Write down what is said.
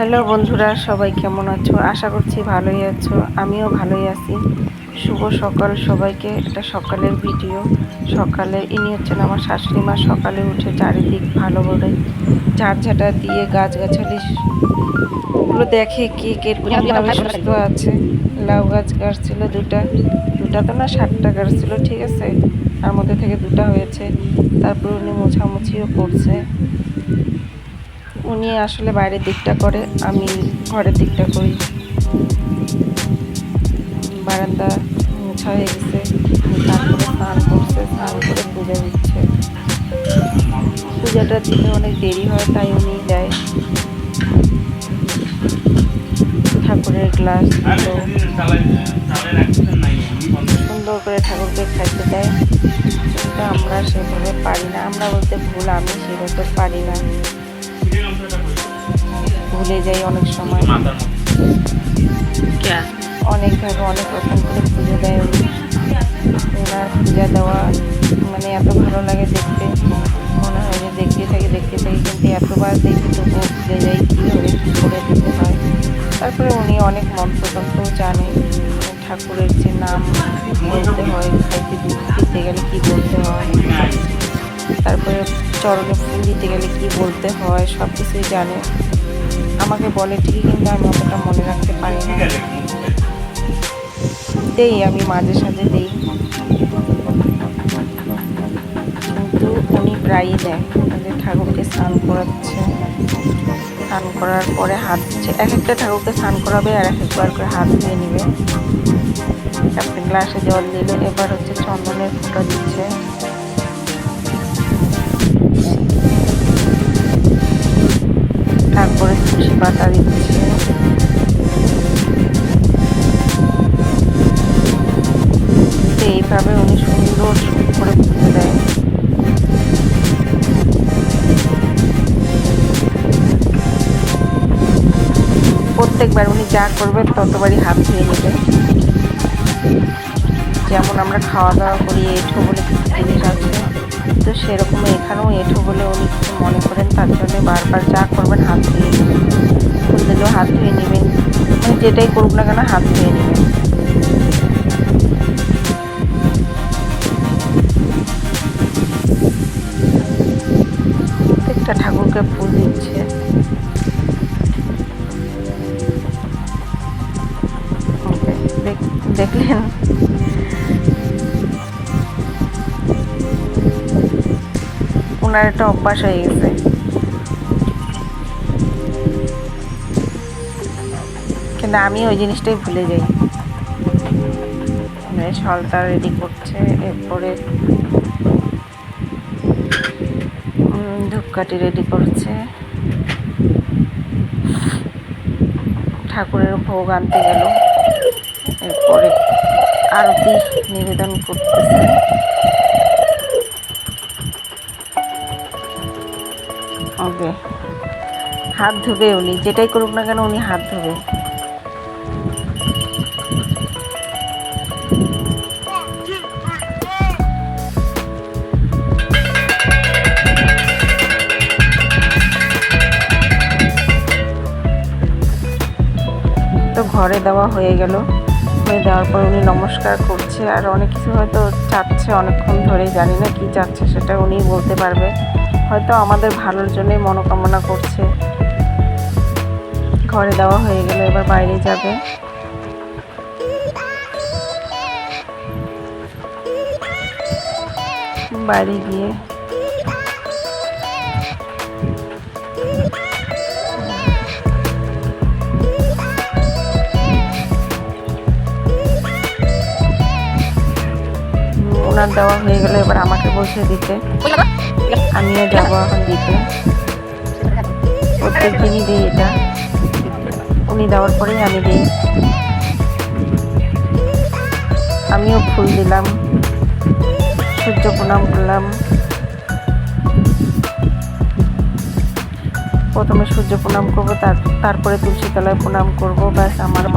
Hello বন্ধুরা সবাই কেমন আছো? আশা করছি ভালোই আছো। আমিও ভালোই আছি। শুভ সকাল সবাইকে। এটা সকালের ভিডিও। সকালে ইনি হচ্ছেন আমার শাশুড়ি মা সকালে উঠে চারিদিক ভালো করে ঝাড়ঝাঁটা দিয়ে গাছগাছালি গুলো দেখে কে কিরকমভাবে সুস্থ আছে। লাউ গাছ গাছছিল দুটা। দুটা তো না ষাটটা গাছ ছিল ঠিক আছে। তার মধ্যে থেকে দুটা হয়েছে। তারপর উনি মোছামুছিও করছে। উনি আসলে বাইরের দিকটা করে, আমি ঘরের দিকটা করি। বারান্দা মোছা হয়ে গেছে, তারপরে স্নান করছে, স্নান করে পূজা দিচ্ছে। পূজাটা দিতে অনেক দেরি হয়, তাই উনি দেয় ঠাকুরের গ্লাস সুন্দর করে ঠাকুরকে খাইতে দেয়। কিন্তু আমরা সেভাবে পারি না। আমরা বলতে ভুল, আমি সেভাবে পারি না। ভুলে যাই অনেক সময়। অনেকভাবে অনেক রকম করে পুজো দেয় উনি ওনার পূজা দেওয়া মানে এত ভালো লাগে দেখতে। মনে হয় যে দেখতে থাকি দেখতে থাকি কিন্তু এতবার দেখি তবুও ভুলে যাই কীভাবে কী করে দিতে হয়। তারপরে উনি অনেক মন্ত্রতন্ত্রও জানে। ঠাকুরের যে নাম বলতে হয় দিতে গেলে কী বলতে হয়। তারপরে চরণে ফুল দিতে গেলে কী বলতে হয় সব কিছুই জানে। আমাকে বলে, ঠিকই কিন্তু আমি অতটা মনে রাখতে পারি না। দেই, আমি মাঝে সাঝে দেই। কিন্তু উনি প্রায়ই দেয় যে ঠাকুরকে স্নান করাচ্ছে। স্নান করার পরে হাত দিচ্ছে। এক একটা ঠাকুরকে স্নান করাবে আর এক একবার করে হাত ধুয়ে নেবে। একটা গ্লাসে জল দিল, এবার হচ্ছে চন্দনের ফুটো দিচ্ছে। এইভাবে উনি সুন্দর করে পুজো দেয়। প্রত্যেকবার উনি যা করবেন ততবারই হাত ধুয়ে নেবে। যেমন আমরা খাওয়া দাওয়া করি, এঠো বলে কিছু জিনিস আছে। তো সেরকম এখানেও এঠো বলে উনি কিছু মনে করেন, তার জন্য বারবার যা করবেন, হাত ধুয়ে নেবেন। হাত ধুয়ে নেবেন। মানে যেটাই করুক না কেন, হাত ধুয়ে নেবেন। প্রত্যেকটা ঠাকুরকে ফুল দিচ্ছে। দেখ- দেখলেন? ওনার একটা অভ্যাস হয়ে গেছে। কিন্তু আমি ওই জিনিসটাই ভুলে যাই। সলটা রেডি করছে, এরপরে ধূপকাঠি রেডি করছে। ঠাকুরের ভোগ আনতে গেল। এরপরে আরতি নিবেদন করতেছে। ওকে। হাত ধুবে উনি, যেটাই করুক না কেন উনি হাত ধুবে। ঘরে দেওয়া হয়ে গেল। হয়ে দেওয়ার পর উনি নমস্কার করছে। আর অনেক কিছু হয়তো চাচ্ছে অনেকক্ষণ ধরে জানি না কি চাচ্ছে সেটা উনি বলতে পারবে। হয়তো আমাদের ভালোর জন্যই মনোকামনা করছে। ঘরে দেওয়া হয়ে গেল, এবার বাইরে যাবে। বাইরে গিয়ে ওনার দেওয়া হয়ে গেল, এবার আমাকে বসে দিতে। আমিও যাব এখন দিতে। প্রত্যেক দিনই দিই এটা। উনি দেওয়ার পরেই আমি দিই। আমিও ফুল দিলাম। সূর্য প্রণাম করলাম। প্রথমে সূর্য প্রণাম করব তারপরে তুলসী তলায় প্রণাম করব। ব্যাস, আমার